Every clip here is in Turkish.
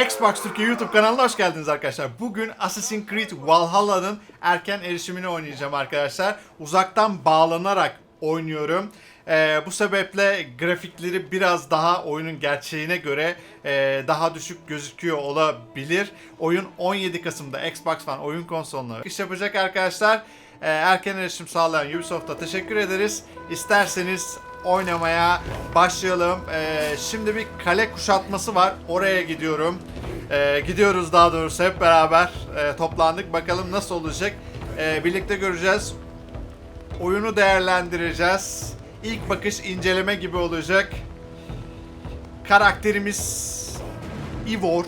Xbox Türkiye YouTube kanalına hoş geldiniz arkadaşlar. Bugün Assassin's Creed Valhalla'nın erken erişimini oynayacağım arkadaşlar. Uzaktan bağlanarak oynuyorum. Ee, bu sebeple grafikleri biraz daha oyunun gerçeğine göre e, daha düşük gözüküyor olabilir. Oyun 17 Kasım'da Xbox One oyun konsoluna iş yapacak arkadaşlar. Ee, erken erişim sağlayan Ubisoft'a teşekkür ederiz. İsterseniz oynamaya başlayalım. Ee, şimdi bir kale kuşatması var. Oraya gidiyorum. Ee, gidiyoruz daha doğrusu hep beraber e, toplandık. Bakalım nasıl olacak. Ee, birlikte göreceğiz. Oyunu değerlendireceğiz. İlk bakış inceleme gibi olacak. Karakterimiz Ivor.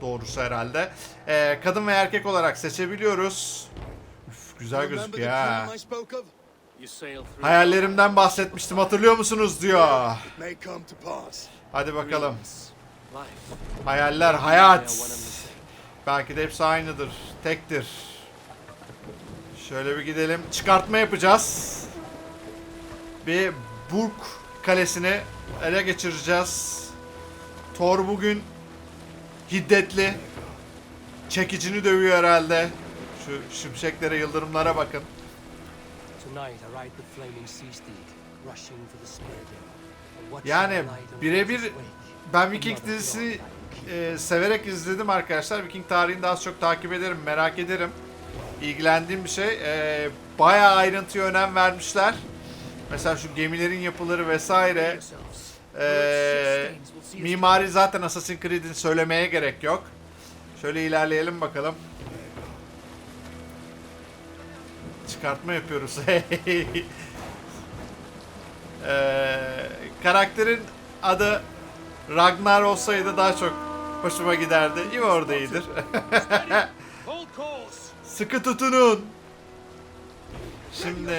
Doğrusu herhalde. Ee, kadın ve erkek olarak seçebiliyoruz. Üf, güzel gözüküyor ha. Hayallerimden bahsetmiştim hatırlıyor musunuz diyor. Hadi bakalım. Hayaller hayat. Belki de hepsi aynıdır. Tektir. Şöyle bir gidelim. Çıkartma yapacağız. Bir Burg kalesini ele geçireceğiz. Thor bugün hiddetli. Çekicini dövüyor herhalde. Şu şimşeklere, yıldırımlara bakın. Yani birebir ben Viking dizisini e, severek izledim arkadaşlar. Viking tarihini daha çok takip ederim, merak ederim. İlgilendiğim bir şey. E, bayağı ayrıntıya önem vermişler. Mesela şu gemilerin yapıları vesaire. E, mimari zaten Assassin's Creed'in söylemeye gerek yok. Şöyle ilerleyelim bakalım. Çıkartma yapıyoruz. Ee, karakterin adı Ragnar olsaydı daha çok hoşuma giderdi. Ivor da iyidir. Sıkı tutunun. Şimdi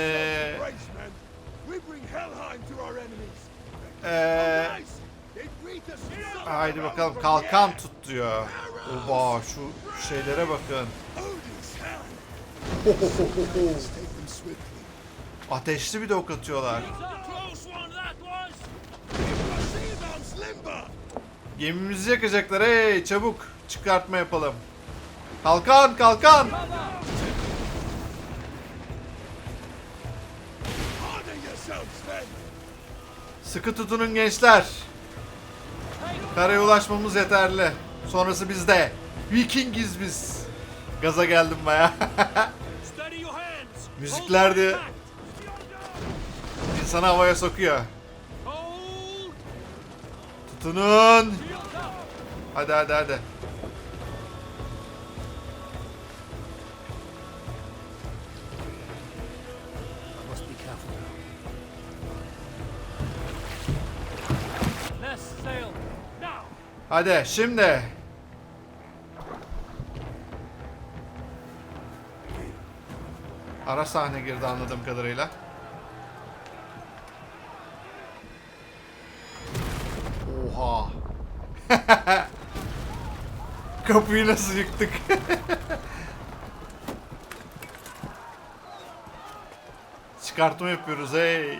ee, haydi bakalım kalkan tut diyor. Oba şu şeylere bakın. Ateşli bir de ok atıyorlar. Gemimizi yakacaklar. Hey çabuk çıkartma yapalım. Kalkan kalkan. Sıkı tutunun gençler. Karaya ulaşmamız yeterli. Sonrası bizde. Vikingiz biz. Gaza geldim baya. Müzikler de insanı havaya sokuyor. Tutunun. Hadi hadi hadi. I must Ara sahne girdi anladığım kadarıyla. Oha. Kapıyı nasıl yıktık? Çıkartma yapıyoruz hey.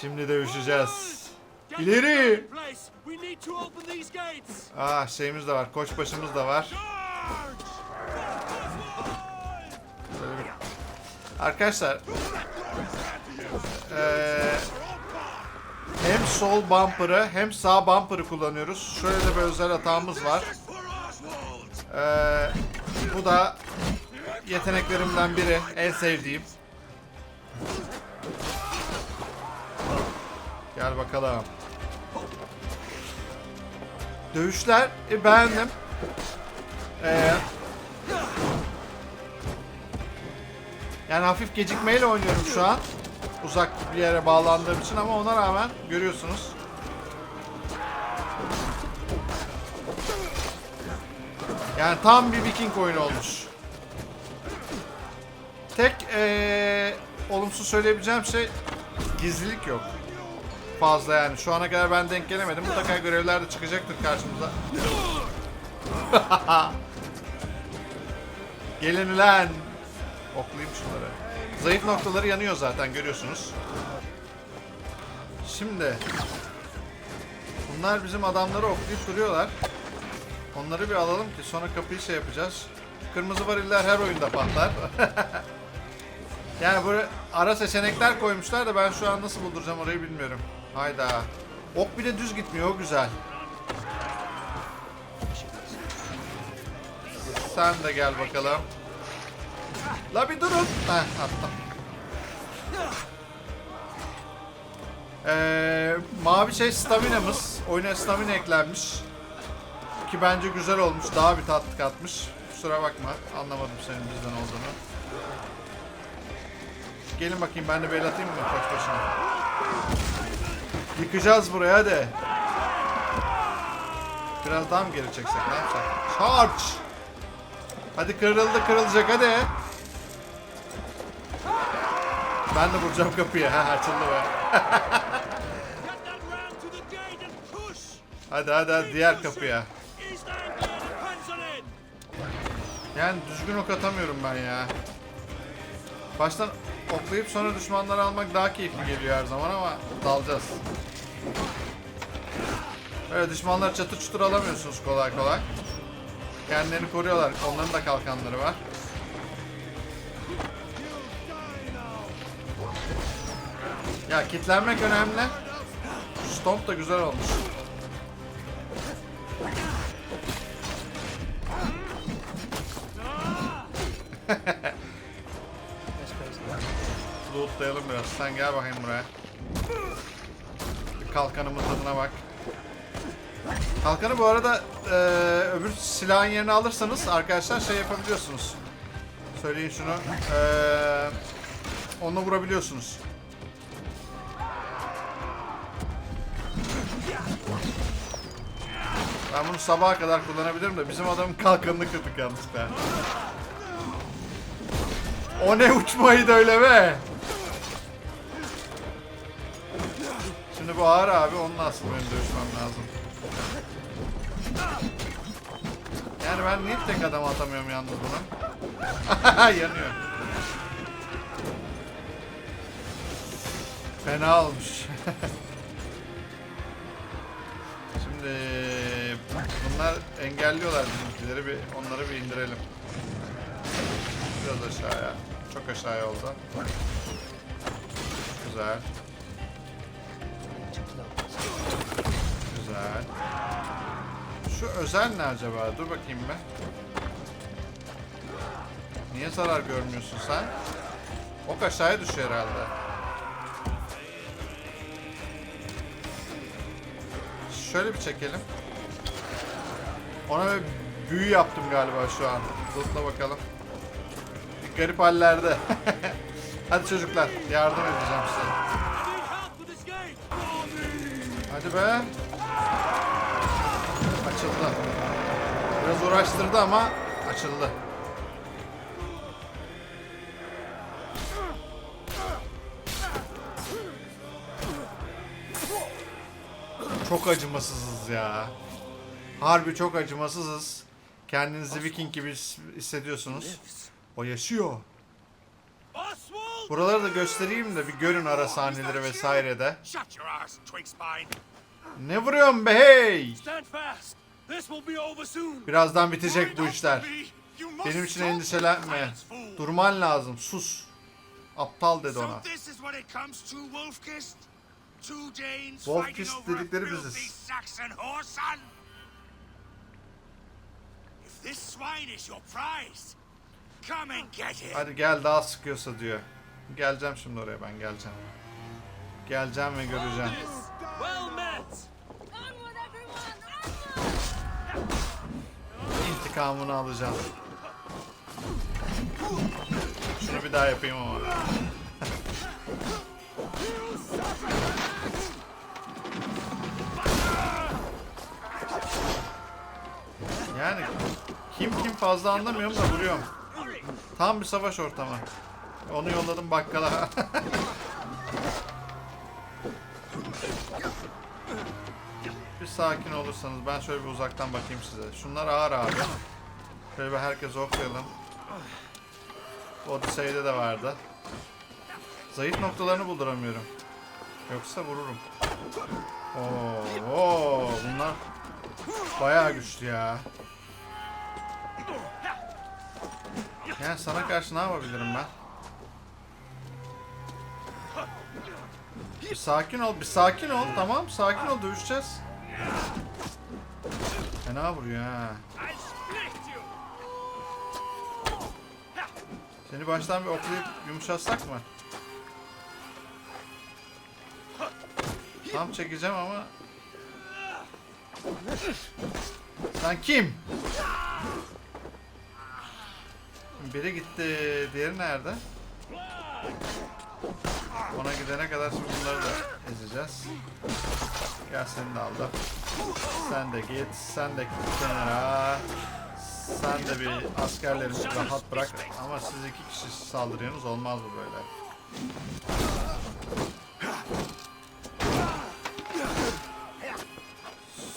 Şimdi dövüşeceğiz. İleri. Ah şeyimiz de var. Koçbaşımız da var. Arkadaşlar eee, hem sol bumper'ı hem sağ bumper'ı kullanıyoruz. Şöyle de bir özel hatamız var. Eee, bu da yeteneklerimden biri. En sevdiğim. Gel bakalım. Dövüşler e, beğendim. Ee, yani hafif gecikmeyle oynuyorum şu an. Uzak bir yere bağlandığım için ama ona rağmen görüyorsunuz. Yani tam bir Viking oyunu olmuş. Tek ee, olumsuz söyleyebileceğim şey gizlilik yok fazla yani. Şu ana kadar ben denk gelemedim. Mutlaka görevler de çıkacaktır karşımıza. Gelin lan. Oklayayım şunları. Zayıf noktaları yanıyor zaten görüyorsunuz. Şimdi bunlar bizim adamları oklayıp duruyorlar. Onları bir alalım ki sonra kapıyı şey yapacağız. Kırmızı variller her oyunda patlar. yani böyle ara seçenekler koymuşlar da ben şu an nasıl bulduracağım orayı bilmiyorum. Hayda. Ok bir de düz gitmiyor güzel. Sen de gel bakalım. La bir durun. Heh attım. Ee, mavi şey staminamız. Oyuna stamina eklenmiş. Ki bence güzel olmuş. Daha bir tatlı katmış. Kusura bakma. Anlamadım senin bizden olduğunu. Gelin bakayım ben de bel atayım mı koç başına? Yıkacağız buraya hadi. Biraz daha mı geri çeksek ne yapsak? Charge! Hadi kırıldı kırılacak hadi. Ben de vuracağım kapıyı. Ha açıldı be. Hadi hadi hadi diğer kapıya. Yani düzgün ok atamıyorum ben ya. Baştan oklayıp sonra düşmanları almak daha keyifli geliyor her zaman ama dalacağız. Öyle düşmanları çatır çutur alamıyorsunuz kolay kolay. Kendilerini koruyorlar. Onların da kalkanları var. Ya kitlenmek önemli. Stomp da güzel olmuş. Lootlayalım biraz. Sen gel bakayım buraya. Kalkanımın tadına bak. Kalkanı bu arada eee, öbür silahın yerine alırsanız arkadaşlar şey yapabiliyorsunuz. Söyleyin şunu. Eee onunla vurabiliyorsunuz. Ben bunu sabaha kadar kullanabilirim de bizim adamın kalkanını kırdık yanlışlıkla. O ne uçmaydı öyle be? Şimdi bu ağır abi onunla asıl benim dövüşmem lazım. Yani ben niye tek adam atamıyorum yalnız bunu? Yanıyor. Fena olmuş. Şimdi bunlar engelliyorlar bizimkileri bir onları bir indirelim. Biraz aşağıya. Çok aşağıya oldu. Güzel. Güzel. Şu özel ne acaba? Dur bakayım be. Niye zarar görmüyorsun sen? Ok aşağıya düşüyor herhalde. Şöyle bir çekelim. Ona bir büyü yaptım galiba şu an. Lootla bakalım. Garip hallerde. Hadi çocuklar yardım edeceğim size. Hadi be. Açıldı. Biraz uğraştırdı ama açıldı. Çok acımasızız ya. Harbi çok acımasızız. Kendinizi Viking gibi his- hissediyorsunuz. O yaşıyor. Buraları da göstereyim de bir görün ara sahneleri arse, Twigspine! Ne vuruyorsun be hey? Birazdan bitecek bu işler. Benim için endişelenme. Durman lazım. Sus. Aptal dedi ona. Wolfkist? Dedikleri biziz. Hadi gel daha sıkıyorsa diyor. Geleceğim şimdi oraya ben geleceğim. Geleceğim ve göreceğim. İntikamını alacağım. Şunu bir daha yapayım ama. Yani kim kim fazla anlamıyorum da vuruyorum. Tam bir savaş ortamı. Onu yolladım bakkala. sakin olursanız ben şöyle bir uzaktan bakayım size. Şunlar ağır abi. Şöyle bir herkes okuyalım. Odyssey'de de vardı. Zayıf noktalarını bulduramıyorum. Yoksa vururum. Oo, oo bunlar bayağı güçlü ya. Yani sana karşı ne yapabilirim ben? Bir sakin ol, bir sakin ol. Tamam, sakin ol. Dövüşeceğiz. Fena vuruyor ha. Seni baştan bir oklayıp yumuşatsak mı? Tam çekeceğim ama... Sen kim? Biri gitti, diğeri nerede? Ona gidene kadar şimdi bunları da ezeceğiz. Gel seni de aldım. Sen de git, sen de kenara. Sen de bir askerleri rahat bırak. Ama siz iki kişi saldırıyorsunuz olmaz bu böyle.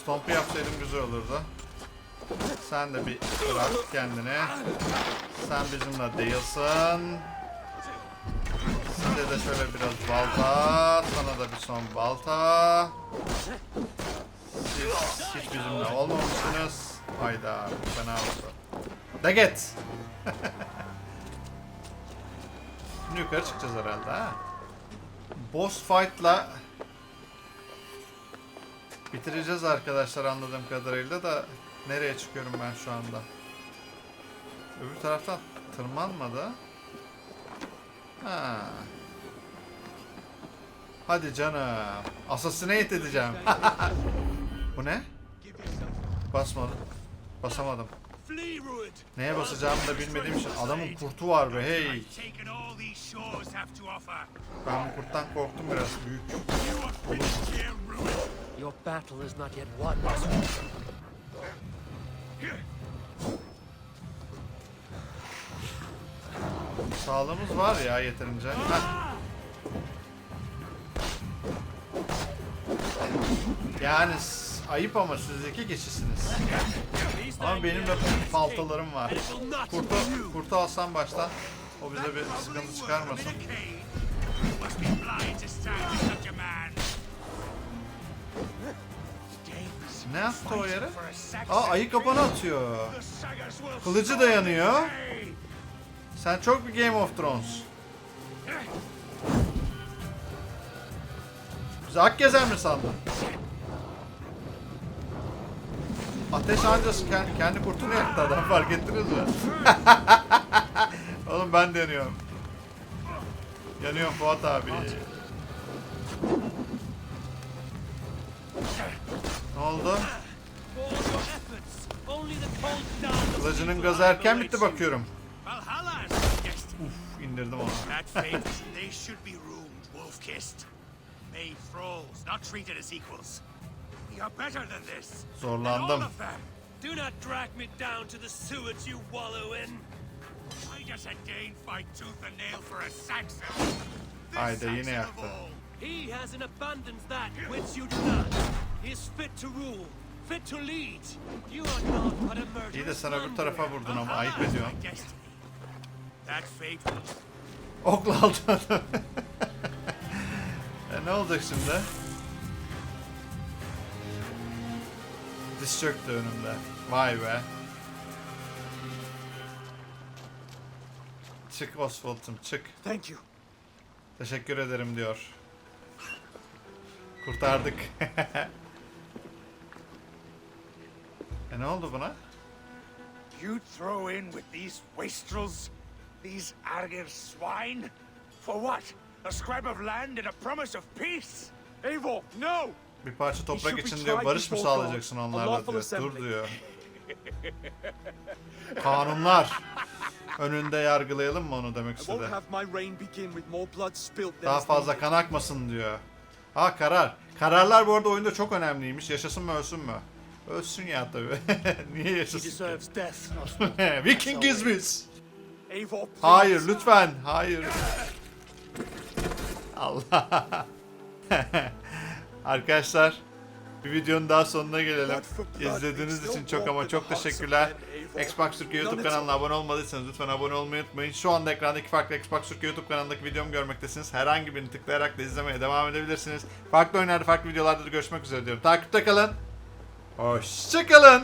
Stomp'u yapsaydım güzel olurdu. Sen de bir bırak kendini. Sen bizimle değilsin. Size de şöyle biraz balta. Sana da bir son balta. Siz hiç bizimle olmamışsınız. Hayda fena oldu. Git. Şimdi yukarı çıkacağız herhalde ha. Boss fight'la bitireceğiz arkadaşlar anladığım kadarıyla da nereye çıkıyorum ben şu anda? Öbür taraftan tırmanmadı. Ha. Hadi canım. Assassinate edeceğim. Bu ne? Basmadım. Basamadım. Neye basacağımı da bilmediğim için adamın kurtu var be hey. Ben bu kurttan korktum biraz büyük. Your battle is not yet won. Sağlığımız var ya yeterince. Heh. Yani ayıp ama siz iki kişisiniz. Ama benim de paltalarım var. Kurtu, kurtu alsam baştan. O bize bir sıkıntı çıkarmasın. Ne yaptı o yere? Aa ayı kapanı atıyor. Kılıcı dayanıyor. Sen çok bir Game of Thrones. Bizi ak gezen mi sandın? Ateş ancası kendi, kendi kurtunu yaktı adam fark ettiniz mi? Oğlum ben de yanıyorum. Yanıyorum Fuat abi. Ne oldu? Kılıcının gazı erken bitti bakıyorum. Uf indirdim onu. Are better than this. Zorlandım. of them. Do not drag me down to the sewage you wallow in. Why does a Dane fight tooth and nail for a Saxon? Haydi, yine yaktı. He has in abundance that which you do not. He is fit to rule, fit to lead. You are not but a murderous İyi de öbür wanderer. tarafa vurdun ama ayıp will Okla aldı adam. e ne olacak şimdi? Diz çöktü önümde. Vay be. Çık Oswald'ım çık. Thank you. Teşekkür ederim diyor. Kurtardık. e ne oldu buna? You throw in with these wastrels? These Argir swine? For what? A scrap of land and a promise of peace? Eivor, no! Bir parça toprak için diyor barış mı sağlayacaksın onlarla diyor. Dur diyor. Kanunlar. Önünde yargılayalım mı onu demek istedi. Daha fazla kan akmasın diyor. Ha karar. Kararlar bu arada oyunda çok önemliymiş. Yaşasın mı ölsün mü? Ölsün ya tabii. Niye yaşasın ki? Vikingiz biz. Hayır lütfen. Hayır. Allah. Arkadaşlar Bir videonun daha sonuna gelelim. İzlediğiniz için çok ama çok teşekkürler. Xbox Türkiye YouTube kanalına abone olmadıysanız lütfen abone olmayı unutmayın. Şu anda ekranda iki farklı Xbox Türkiye YouTube kanalındaki videomu görmektesiniz. Herhangi birini tıklayarak da izlemeye devam edebilirsiniz. Farklı oyunlarda, farklı videolarda da görüşmek üzere diyorum. Takipte kalın. Hoşçakalın.